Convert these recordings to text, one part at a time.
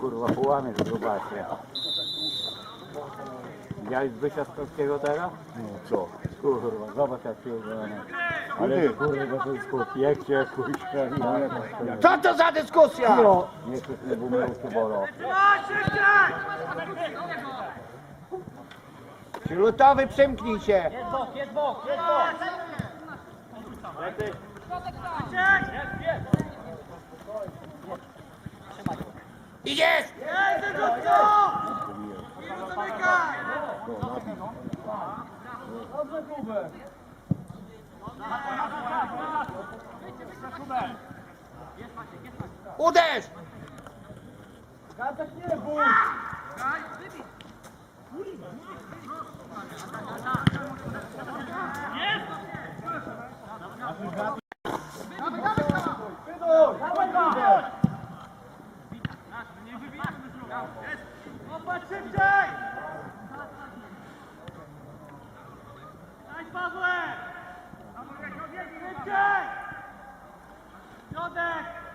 Kurwa, połamie z grubasie. Widziałeś Zbysia Skowskiego teraz? No co? Kurwa, zobacz jak przyjeżdżamy. Ale kurwa, to jest piekcie, kurwa. Co to za dyskusja? No, nie chcesz nie bumieł się bolo. Śrutowy, przymknij się. Idziesz! Uderz! Popatrz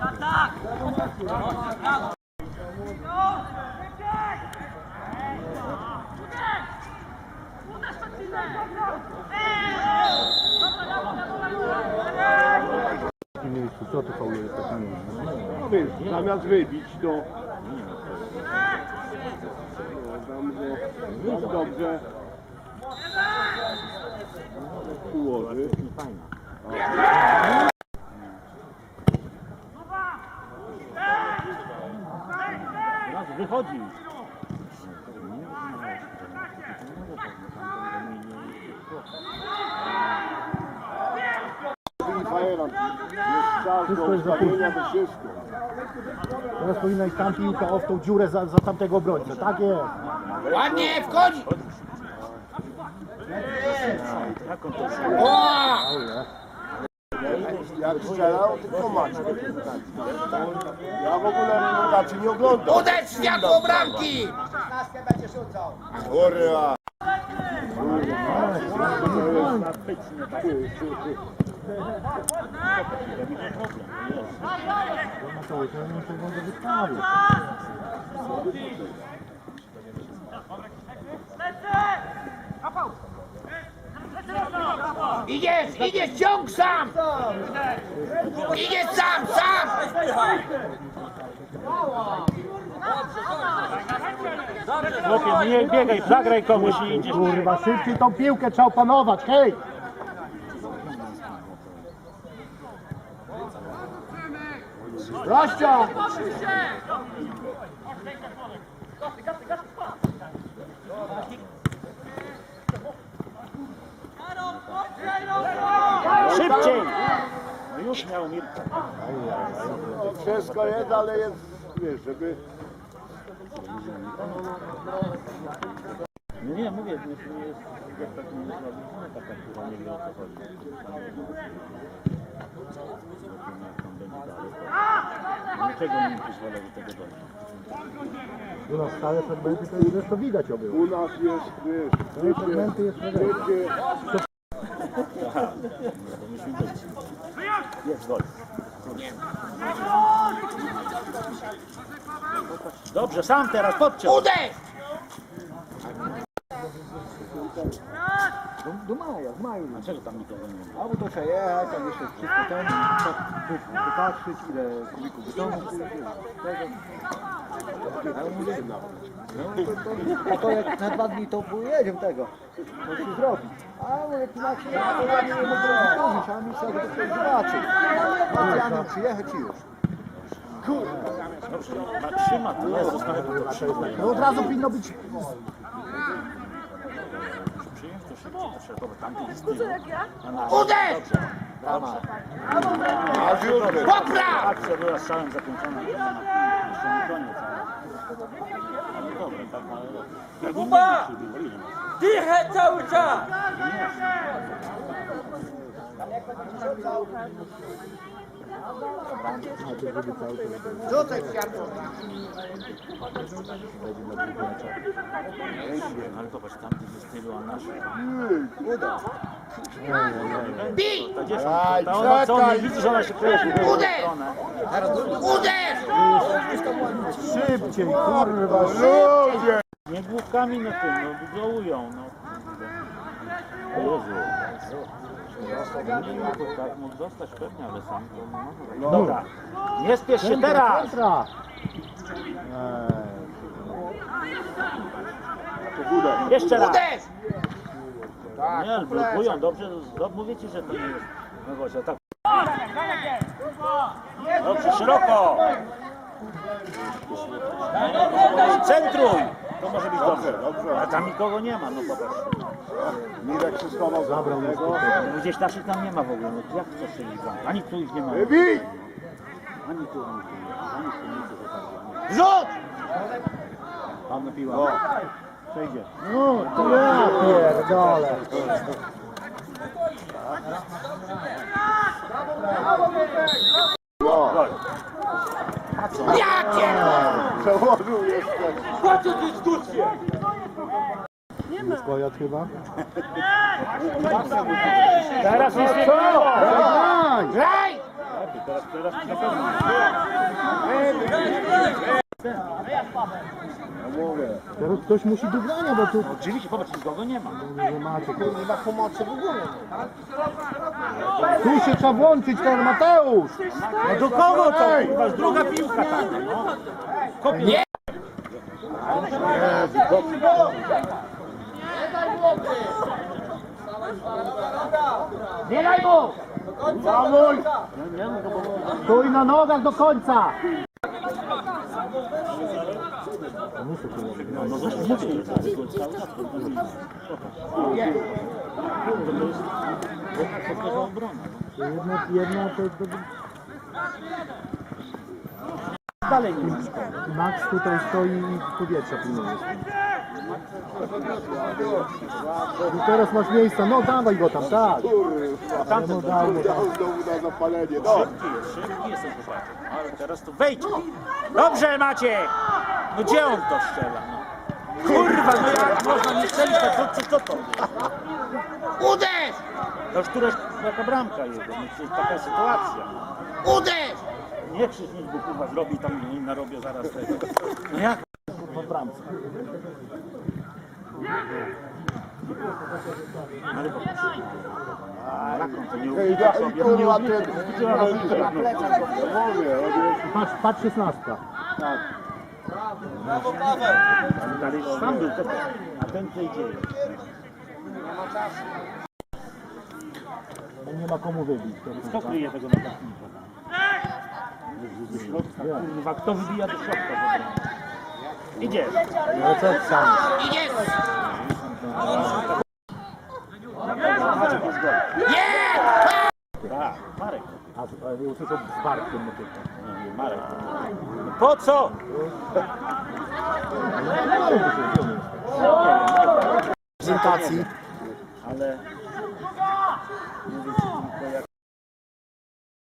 Ataque! Ataque! Jeden. Co ty faulujesz takim No więc, zamiast wybić, to... No, tak dobrze ułoży. Wychodzi. I Fajeran. Jest czas do Wszystko jest za wszystko. Teraz powinna iść tam piłka o w tą dziurę za, za tamtego obrońcę. Tak jest. Ładnie, wchodzi! Jak strzelał, tylko Maciek. Ja w ogóle rekomendacji nie oglądam. Uderz światło bramki! Kurwa. Idziesz, idziesz, ciąg sam! Idziesz sam, sam! Chłopie, nie biegaj, zagraj komuś i idziesz. Kurwa, szybciej tą piłkę trzeba opanować, hej! Rozciąg! Szybciej! No już miał Mirka. No, wszystko jest, ale jest, wiesz, żeby... No nie, mówię, nie jest, jak tak nie jest taka, która nie wie o co chodzi. To niczego nie pozwala do tego dojść. U nas stałe fragmenty to jest zresztą widać o było. U nas jest, wiesz, Stałe fragmenty jest wiecie, Aha, no to musimy być. Jest gol. Dobrze, sam teraz podciąg. Uderz! Do, do maja, w maju. Dlaczego tam nikogo nie ma? A bo to trzeba jechać, tam jeszcze wszystko ten, popatrzeć ile kubików betonu, tego. A to jak na dwa dni to pojedziemy tego. Musi zrobić. A mówię, tu macie, ja nie mogę zrobić, a mi trzeba to ktoś zobaczyć. Macie przyjechać i już. Ma trzyma, to jest, zostanie to. No od razu powinno być To szybciej, to trzeba, dobra, tamty jest tył. A na- Uderz! Dobrze, dobrze. A dziurę. Popraw! Akcja była strzałem zakończona, jeszcze nie koniec, ale... Dobra, tak, ale... Kuba! Dychę cały czas! Rzucaj światło. Ale zobacz, tamty jest tylu, a nasz... Bij! Ta gdzie są? Aj, czekaj. widzi, że ona się drugą Uderz! Uderz! szybciej, kurwa, Ludzie! Nie główkami na tym, no gołują, no. Jezu. Nie mógł tak mógł dostać pewnie, ale sam to no. Dobra, nie spiesz się teraz! Kontra. Jeszcze raz! Uderz! Nie, blokują, dobrze, do, mówię ci, że to nie jest. No właśnie, tak. Dobrze, szeroko! Centruj! To może być dobrze. dobrze. A tam nikogo nie ma, no popatrz. Mirek schował Zabrał tego. No Gdzieś naszych tam nie ma w ogóle, no jak to się liczy? Ani tu ich nie ma. Ani tu, ani tu. Ani tu, ani tu. ani tu. Rzut! Pan piła. No. Przejdzie. No, to ja pierdolę. Jakie? przełożył jeszcze. Po co dyskusję? Pojad chyba? Teraz jest co? Daj! Graj! Teraz, ktoś musi do grania, bo tu Oczywiście, popatrz, nikogo nie ma. nie macie. Nie ma pomocy w ogóle. Tu się trzeba włączyć, ten Mateusz! No do kogo to? Kurwa, druga piłka taka, no. Kopie. Nie! Nie daj mu! Zamuj! Stój na nogach do końca! Jest jest. Jedna, jedna to, to... Dalej nie ma. Max tutaj stoi i powietrza pilnuje. I teraz masz miejsca, no dawaj go tam, tak. Kurwa. Tamten No no Dał znowu na zapalenie. No. szybki jest, szybki jest ten chłopak. Ale teraz to wejdź. Dobrze Maciek! No gdzie on to strzela? No. Kurwa, no jak można nie strzelić, tak co, co, co to? Uderz! To już któraś taka bramka jest, no przecież taka sytuacja. No. Uderz! Nie krzycz nic, bo kurwa zrobi tam i narobię zaraz tego. No jak? Kurwa w bramce. Ale po Raką to nie Ej, ubliża daj, sobie. kurwa, ty. on jest... Patrz, patrz szesnastka. Ale sam był tego, a ten co idzie. Nie ma komu wybić. Kto kryje tego napastnika? Do środka, kurwa, kto wybija do środka? Idzie. No co sam? Idziesz! Maciek jest gol. Nie! Tak, Marek. A, a nie usłyszał z Bartkiem. Nie, Marek. No po co? Prezentacji. Ale